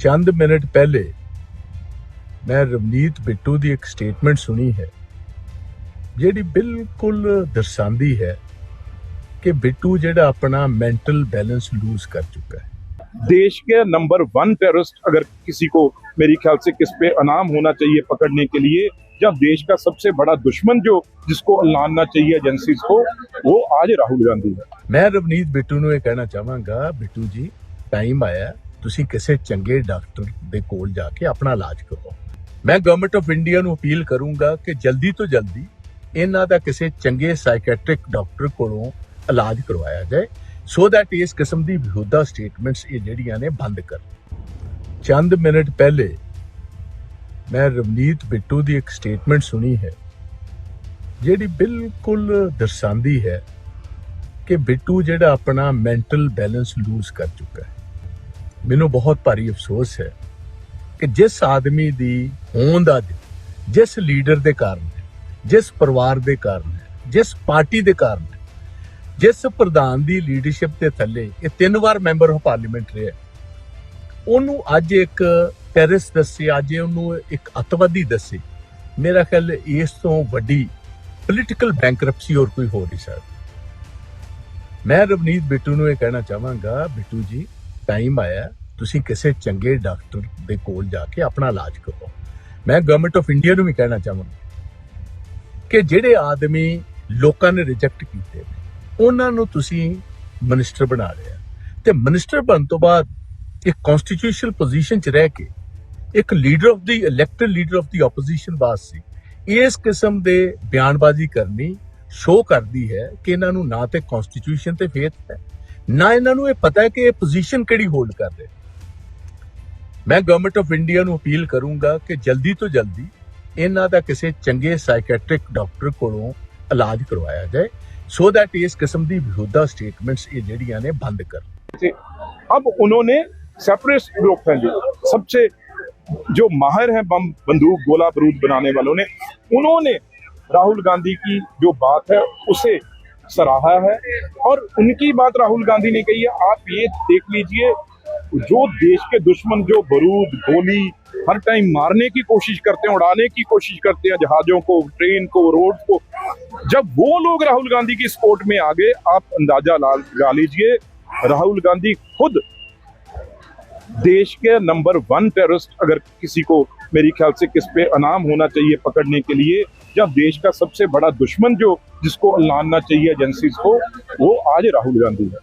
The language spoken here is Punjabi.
ਚੰਦ ਮਿੰਟ ਪਹਿਲੇ ਮੈਂ ਰਵਨੀਤ ਬਿੱਟੂ ਦੀ ਇੱਕ ਸਟੇਟਮੈਂਟ ਸੁਣੀ ਹੈ ਜਿਹੜੀ ਬਿਲਕੁਲ ਦਰਸਾਉਂਦੀ ਹੈ ਕਿ ਬਿੱਟੂ ਜਿਹੜਾ ਆਪਣਾ ਮੈਂਟਲ बैलेंस लूज कर चुका है देश के नंबर वन टेररिस्ट अगर किसी को मेरी ख्याल से किस पे अनाम होना चाहिए पकड़ने के लिए या देश का सबसे बड़ा दुश्मन जो जिसको लानना चाहिए एजेंसीज को वो आज राहुल गांधी है ਮੈਂ ਰਵਨੀਤ ਬਿੱਟੂ ਨੂੰ ਇਹ ਕਹਿਣਾ ਚਾਹਾਂਗਾ ਬਿੱਟੂ ਜੀ ਟਾਈਮ ਆਇਆ ਹੈ, ਤੁਸੀਂ ਕਿਸੇ ਚੰਗੇ ਡਾਕਟਰ ਦੇ ਕੋਲ ਜਾ ਕੇ ਆਪਣਾ ਇਲਾਜ ਕਰਵਾਓ ਮੈਂ ਗਵਰਨਮੈਂਟ ਆਫ ਇੰਡੀਆ ਨੂੰ ਅਪੀਲ ਕਰੂੰਗਾ ਕਿ ਜਲਦੀ ਤੋਂ ਜਲਦੀ ਇਹਨਾਂ ਦਾ ਕਿਸੇ ਚੰਗੇ ਸਾਈਕੈਟ੍ਰਿਕ ਡਾਕਟਰ ਕੋਲੋਂ ਇਲਾਜ ਕਰਵਾਇਆ ਜਾਏ ਸੋ ਦੈਟ ਇਸ ਕਿਸਮ ਦੀ ਵਿਹੂਦਾ ਸਟੇਟਮੈਂਟਸ ਇਹ ਜਿਹੜੀਆਂ ਨੇ ਬੰਦ ਕਰ ਚੰਦ ਮਿੰਟ ਪਹਿਲੇ ਮੈਂ ਰਵਨੀਤ ਬਿੱਟੂ ਦੀ ਇੱਕ ਸਟੇਟਮੈਂਟ ਸੁਣੀ ਹੈ, ਜਿਹੜੀ ਬਿਲਕੁਲ ਦਰਸਾਉਂਦੀ ਹੈ ਕਿ ਬਿੱਟੂ ਜਿਹੜਾ ਆਪਣਾ ਮੈਂਟਲ ਬੈਲੈਂਸ ਲੂਜ਼ ਕਰ ਚੁੱਕਾ ਹੈ। ਮੈਨੂੰ ਬਹੁਤ ਭਾਰੀ ਅਫਸੋਸ ਹੈ ਕਿ ਜਿਸ ਆਦਮੀ ਦੀ ਹੋਂਦ ਅੱਜ, ਜਿਸ ਲੀਡਰ ਦੇ ਕਾਰਨ ਜਿਸ ਪਰਿਵਾਰ ਦੇ ਕਾਰਨ ਜਿਸ ਪਾਰਟੀ ਦੇ ਕਾਰਨ ਜਿਸ ਪ੍ਰਧਾਨ ਦੀ ਲੀਡਰਸ਼ਿਪ ਦੇ ਥੱਲੇ ਇਹ ਤਿੰਨ ਵਾਰ ਮੈਂਬਰ ਆਫ ਪਾਰਲੀਮੈਂਟ ਰਿਹਾ ਉਹਨੂੰ ਅੱਜ ਇੱਕ ਟੈਰਰਿਸਟ ਦੱਸੇ, ਅੱਜ ਉਹਨੂੰ ਇੱਕ ਅਤਵਾਦੀ ਦੱਸੇ। ਮੇਰਾ ਖਿਆਲ ਇਸ ਤੋਂ ਵੱਡੀ ਪੋਲੀਟੀਕਲ ਬੈਂਕਰਪਸੀ ਹੋਰ ਕੋਈ ਹੋ ਨਹੀਂ ਸਕਦੀ। ਮੈਂ ਰਵਨੀਤ ਬਿੱਟੂ ਨੂੰ ਇਹ ਕਹਿਣਾ ਚਾਹਾਂਗਾ, ਬਿੱਟੂ ਜੀ ਟਾਈਮ ਆਇਆ ਤੁਸੀਂ ਕਿਸੇ ਚੰਗੇ ਡਾਕਟਰ ਦੇ ਕੋਲ ਜਾ ਕੇ ਆਪਣਾ ਇਲਾਜ ਕਰੋ ਮੈਂ ਗਵਰਨਮੈਂਟ ਆਫ ਇੰਡੀਆ ਨੂੰ ਵੀ ਕਹਿਣਾ ਚਾਹਾਂਗਾ ਕਿ ਜਿਹੜੇ ਆਦਮੀ ਲੋਕਾਂ ਨੇ ਰਿਜੈਕਟ ਕੀਤੇ ਨੇ, ਉਹਨਾਂ ਨੂੰ ਤੁਸੀਂ ਮਿਨਿਸਟਰ ਬਣਾ ਲਿਆ। ਤੇ ਮਿਨਿਸਟਰ ਬਣਨ ਤੋਂ ਬਾਅਦ ਇੱਕ ਕਨਸਟੀਟਿਊਸ਼ਨਲ ਪੋਜੀਸ਼ਨ 'ਚ ਰਹਿ ਕੇ ਇੱਕ leader of the elected leader of the opposition ਵਾਸਤੇ ਇਸ ਕਿਸਮ ਦੇ ਬਿਆਨਬਾਜ਼ੀ ਕਰਨੀ ਸ਼ੋਅ ਕਰਦੀ ਹੈ ਕਿ ਇਹਨਾਂ ਨੂੰ ਨਾ ਤੇ ਕਨਸਟੀਟਿਊਸ਼ਨ ਤੇ ਫੇਥ ਹੈ। ਨਾ ਇਹਨਾਂ ਨੂੰ ਇਹ ਪਤਾ ਹੈ ਕਿ ਇਹ ਪੋਜੀਸ਼ਨ ਕਿਹੜੀ ਹੋਲਡ ਕਰ ਰਹੇ ਮੈਂ ਗਵਰਨਮੈਂਟ ਆਫ ਇੰਡੀਆ ਨੂੰ ਅਪੀਲ ਕਰੂੰਗਾ ਕਿ ਜਲਦੀ ਤੋਂ ਜਲਦੀ ਇਹਨਾਂ ਦਾ ਕਿਸੇ ਚੰਗੇ ਸਾਈਕੈਟ੍ਰਿਕ ਡਾਕਟਰ ਕੋਲੋਂ ਇਲਾਜ ਕਰਵਾਇਆ ਜਾਏ ਸੋ ਦੈਟ ਇਸ ਕਿਸਮ ਦੀ ਵਿਹੁਦਾ ਸਟੇਟਮੈਂਟਸ ਇਹ ਜਿਹੜੀਆਂ ਨੇ ਬੰਦ ਕਰ थे अब उन्होंने सेपरेट ग्रुप हैं जो सबसे जो माहिर हैं बम बंदूक गोला बारूद बनाने वालों ने उन्होंने राहुल गांधी की जो बात है उसे सराहा है। और उनकी बात राहुल गांधी ने कही है, आप ये देख लीजिए, जो देश के दुश्मन, जो बरूद, गोली हर टाइम मारने की कोशिश करते हैं, उड़ाने की कोशिश करते हैं, जहाजों को, ट्रेन को रोड को, जब वो लोग राहुल गांधी की सपोर्ट में आ गए, आप अंदाज़ा लगा लीजिए, राहुल गांधी खुद देश के नंबर वन टेररिस्ट अगर किसी को मेरी ख्याल से किस पे अनाम होना चाहिए पकड़ने के लिए, या देश का सबसे बड़ा दुश्मन जो जिसको लानना चाहिए एजेंसीज को, वो आज राहुल गांधी है।